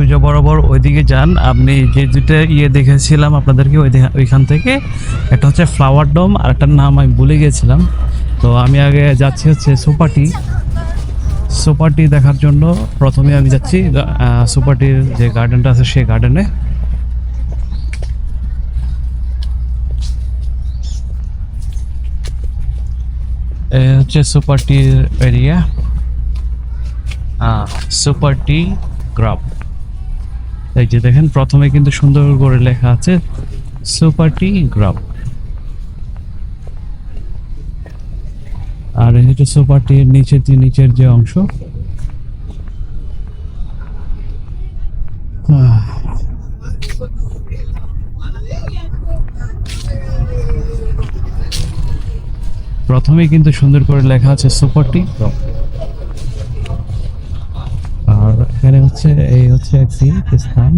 সূর্য বরাবর ওইদিকে যান। আপনি যে দুটো ইয়ে দেখেছিলাম আপনাদেরকে ওই ওইখান থেকে, একটা হচ্ছে ফ্লাওয়ার ডোম আর একটা নাম আমি ভুলে গেছিলাম। তো আমি আগে যাচ্ছি হচ্ছে সোপাটি সোপাটি দেখার জন্য প্রথমে আমি যাচ্ছি সোপাটির যে গার্ডেনটা আছে সেই গার্ডেনে হচ্ছে সুপারটির এরিয়া সুপারটি গ্রাম এই যে দেখেন, প্রথমে কিন্তু সুন্দর করে লেখা আছে সুপারটি গ্রাম। আর হচ্ছে সুপারটির নিচের যে নিচের যে অংশ প্রথমে কিন্তু সুন্দর করে লেখা আছে সুপারটি গ্রাম আর এখানে হচ্ছে এই হচ্ছে একটি স্থান।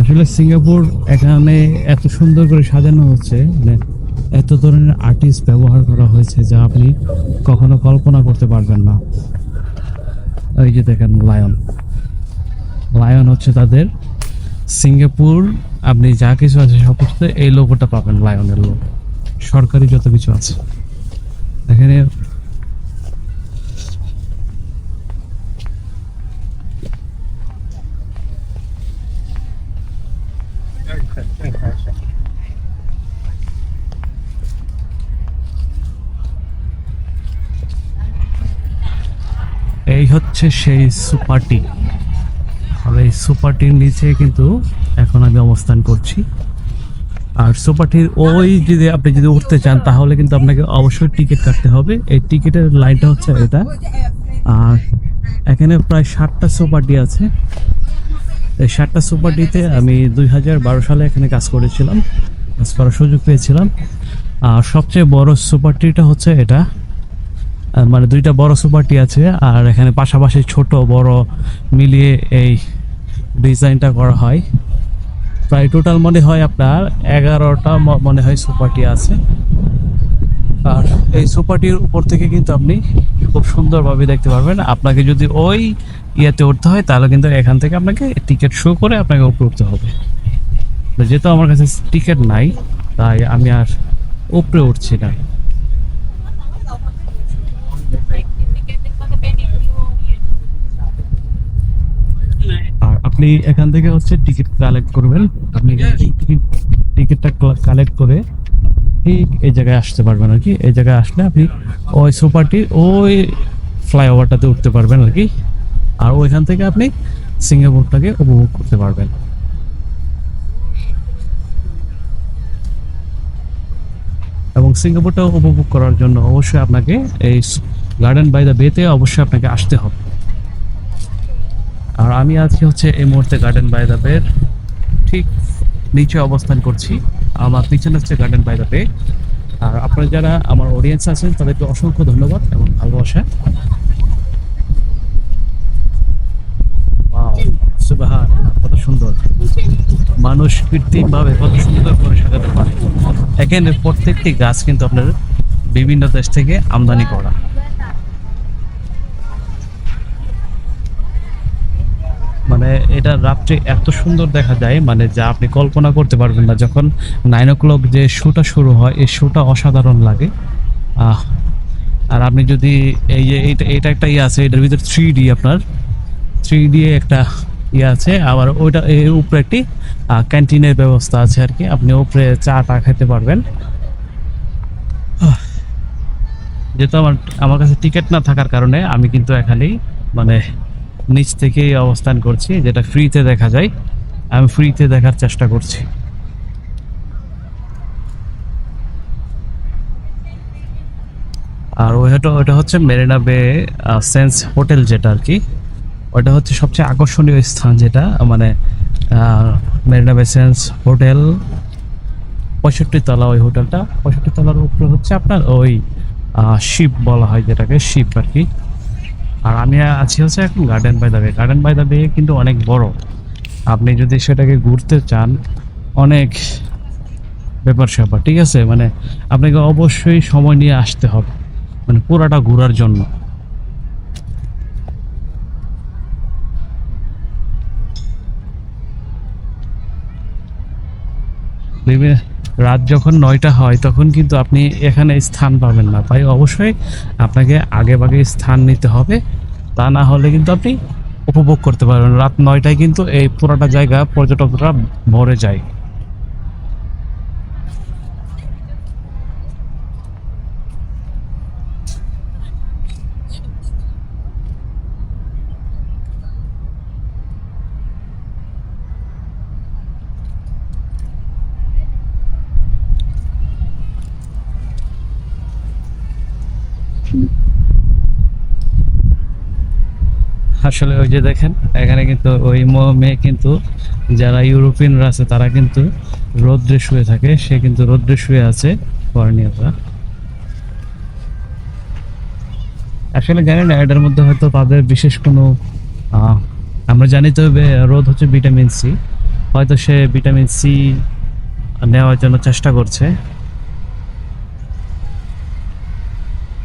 আসলে সিঙ্গাপুর এখানে এত সুন্দর করে সাজানো হচ্ছে মানে এত ধরনের আর্টিস্ট ব্যবহার করা হয়েছে যা আপনি কখনো কল্পনা করতে পারবেন না। ওই যে দেখেন লায়ন। লায়ন হচ্ছে তাদের। সিঙ্গাপুর, আপনি যা কিছু আছে সব কিছুতে এই লোগোটা পাবেন, লায়নের লোক সরকারি যত কিছু আছে। এখানে এই হচ্ছে সেই সুপারটি আর এই সুপারটির নিচে কিন্তু এখন আমি অবস্থান করছি। আর সুপারটির ওই যদি আপনি যদি উঠতে চান, তাহলে কিন্তু আপনাকে অবশ্যই টিকিট কাটতে হবে। এই টিকিটের লাইনটা হচ্ছে এটা। আর এখানে প্রায় ষাটটা সুপারটি আছে। এই ষাটটা সুপারটিতে আমি দুই হাজার বারো সালে এখানে কাজ করেছিলাম। কাজ করার সুযোগ পেয়েছিলাম। আর সবচেয়ে বড় সুপারটিটা হচ্ছে এটা। মানে দুইটা বড় সুপারটি আছে। আর এখানে পাশাপাশি ছোট, বড় মিলিয়ে এই ডিজাইনটা করা হয়। প্রায় টোটাল মনে হয় আপনার এগারোটা মনে হয় সুপারটি আছে। আর এই সুপারটির উপর থেকে কিন্তু আপনি খুব সুন্দরভাবে দেখতে পারবেন। আপনাকে যদি ওই ইয়েতে উঠতে হয় তাহলে কিন্তু এখান থেকে আপনাকে টিকিট শো করে আপনাকে উপরে উঠতে হবে যেহেতু আমার কাছে টিকিট নাই তাই আমি আর উপরে উঠছি না। আর আপনি এখান থেকে হচ্ছে টিকিট কালেক্ট করবেন। আপনি টিকিটটা কালেক্ট করে ঠিক এই জায়গায় আসতে পারবেন আর কি। এই জায়গায় আসলে আপনি ওই সুপারটি ওই ফ্লাইওভারটাতে উঠতে পারবেন আর কি। আর ওইখান থেকে আপনি সিঙ্গাপুরটাকে উপভোগ করতে পারবেন। এবং সিঙ্গাপুরটা উপভোগ করার জন্য অবশ্যই আপনাকে এই গার্ডেন বাই দ্য বেতে অবশ্যই আপনাকে আসতে হবে। আর আমি আজকে হচ্ছে এই মুহূর্তে গার্ডেন বাই দ্য বের ঠিক নিচে অবস্থান করছি। আমার পিছনে হচ্ছে গার্ডেন বাই দ্য বে আর আপনারা যারা আমার অডিয়েন্স আছেন, তাদেরকে অসংখ্য ধন্যবাদ এবং ভালোবাসা Wow, সুবাহান কত সুন্দর মানুষ কৃত্রিমভাবে কত সুন্দর করে সাজাতে পারে। এখানে প্রত্যেকটি গাছ কিন্তু আপনার বিভিন্ন দেশ থেকে আমদানি করা। মানে এটা রাত্রে এত সুন্দর দেখা যায় মানে যা আপনি কল্পনা করতে পারবেন না। যখন নাইন ও ক্লক যে শোটা শুরু হয়, এই শোটা অসাধারণ লাগে। আর আপনি যদি এই যে এইটা এটা একটা ইয়ে আছে, এটার ভিতরে থ্রি ডি আপনার। থ্রি ডি একটা ইয়ে আছে, আবার ওইটা উপরে একটি ক্যান্টিনের ব্যবস্থা আছে আর কি, আপনি উপরে চা টা খেতে পারবেন। যেহেতু আমার আমার কাছে টিকিট না থাকার কারণে আমি কিন্তু এখানেই মানে নিচ থেকেই অবস্থান করছি, যেটা ফ্রিতে দেখা যায়, আমি ফ্রিতে দেখার চেষ্টা করছি। আর ওইটা ওইটা হচ্ছে মেরিনা বে সেন্স হোটেল যেটা আর কি। ওটা হচ্ছে সবচেয়ে আকর্ষণীয় স্থান যেটা মানে মেরিনা বে সেন্স হোটেল পঁয়ষট্টি তলা ওই হোটেলটা পঁয়ষট্টি তলার উপরে হচ্ছে আপনার ওই শিপ বলা হয় যেটাকে শিপ আর কি। আর আমি আছি হচ্ছে এখন Garden by the Bay Garden by the Bay কিন্তু অনেক বড়। আপনি যদি সেটাকে ঘুরতে চান, অনেক ব্যাপার স্যাপার, ঠিক আছে? মানে আপনাকে অবশ্যই সময় নিয়ে আসতে হবে। মানে পুরাটা ঘোরার জন্য। বিভিন্ন রাত যখন নয়টা হয়, তখন কিন্তু আপনি এখানে স্থান পাবেন না। তাই অবশ্যই আপনাকে আগে বাগে স্থান নিতে হবে। তা না হলে কিন্তু আপনি উপভোগ করতে পারবেন রাত নয়টায় কিন্তু এই পুরোটা জায়গা পর্যটকরা ভরে যায়। আসলে ওই যে দেখেন, এখানে কিন্তু ওই মেয়ে কিন্তু যারা ইউরোপিয়ানরা আছে, তারা কিন্তু রৌদ্রে শুয়ে থাকে। সে কিন্তু রৌদ্রে শুয়ে আছে, কর্নিয়াটা। আসলে জানি না, এটার মধ্যে হয়তো তাদের বিশেষ কোনো আমরা জানি তো রোদ হচ্ছে ভিটামিন সি। হয়তো সে ভিটামিন সি নেওয়ার জন্য চেষ্টা করছে।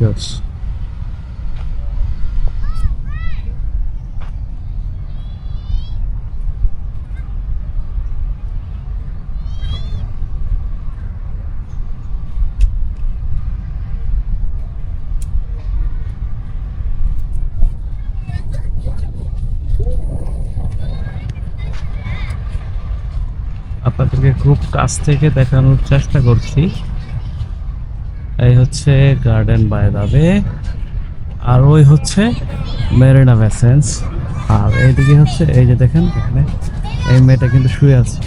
Yes. আপনাদেরকে খুব কাছ থেকে দেখানোর চেষ্টা করছি। এই হচ্ছে গার্ডেন বাই দাবে আর ওই হচ্ছে মেরিনা ভ্যাসেন্স আর এইদিকে হচ্ছে, এই যে দেখেন এখানে, এই মেয়েটা কিন্তু শুয়ে আছে।